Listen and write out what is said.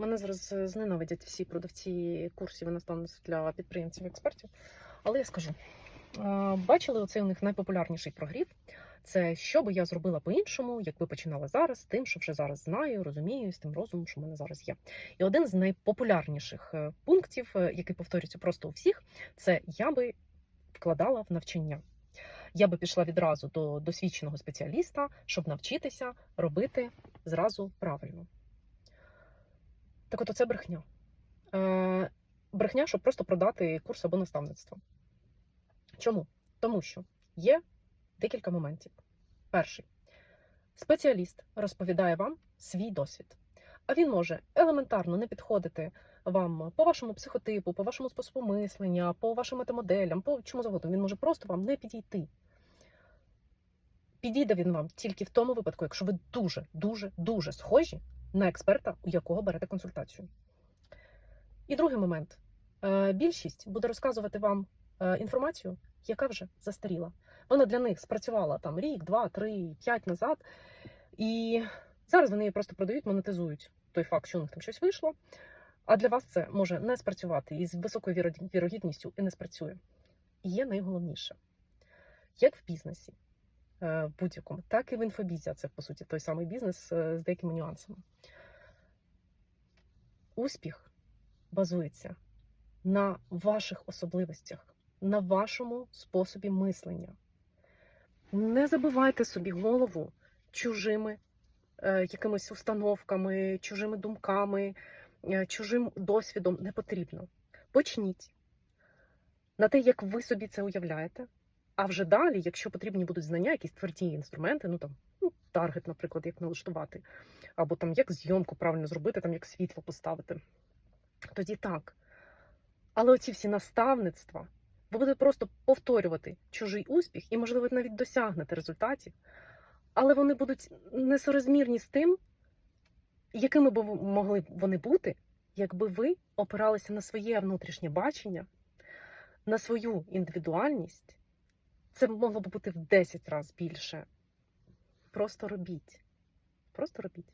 Мене зараз е, зненавидять всі продавці курсів наставництв для підприємців-експертів. Але я скажу: бачили оцей у них найпопулярніший прогрів. Це що би я зробила по-іншому, якби починала зараз, тим, що вже зараз знаю, розумію, з тим розумом, що в мене зараз є. І один з найпопулярніших е, пунктів, е, який повторюється просто у всіх, це я би вкладала в навчання. Я би пішла відразу до досвідченого спеціаліста, щоб навчитися робити зразу правильно. Так от це брехня. Е, брехня, щоб просто продати курс або наставництво. Чому? Тому що є декілька моментів. Перший спеціаліст розповідає вам свій досвід, а він може елементарно не підходити вам по вашому психотипу, по вашому способу мислення, по вашим метамоделям, по чому завгодно. Він може просто вам не підійти. Підійде він вам тільки в тому випадку, якщо ви дуже, дуже, дуже схожі на експерта, у якого берете консультацію. І другий момент: Е, більшість буде розказувати вам е, інформацію, яка вже застаріла. Вона для них спрацювала там рік, два, три, п'ять назад. І зараз вони її просто продають, монетизують той факт, що у них там щось вийшло. А для вас це може не спрацювати і з високою вірогідністю і не спрацює. І є найголовніше, як в бізнесі, в будь-якому, так і в інфобізі. Це по суті той самий бізнес з деякими нюансами. Успіх базується на ваших особливостях, на вашому способі мислення. Не забивайте собі голову чужими е, якимись установками, чужими думками, е, чужим досвідом не потрібно. Почніть на те, як ви собі це уявляєте. А вже далі, якщо потрібні будуть знання, якісь тверді інструменти, ну там ну, таргет, наприклад, як налаштувати, або там як зйомку правильно зробити, там як світло поставити, тоді так. Але оці всі наставництва, ви будете просто повторювати чужий успіх, і, можливо, навіть досягнете результатів, але вони будуть несорозмірні з тим, якими б могли вони бути, якби ви опиралися на своє внутрішнє бачення, на свою індивідуальність. Це могло б бути в 10 разів більше. Просто робіть. Просто робіть.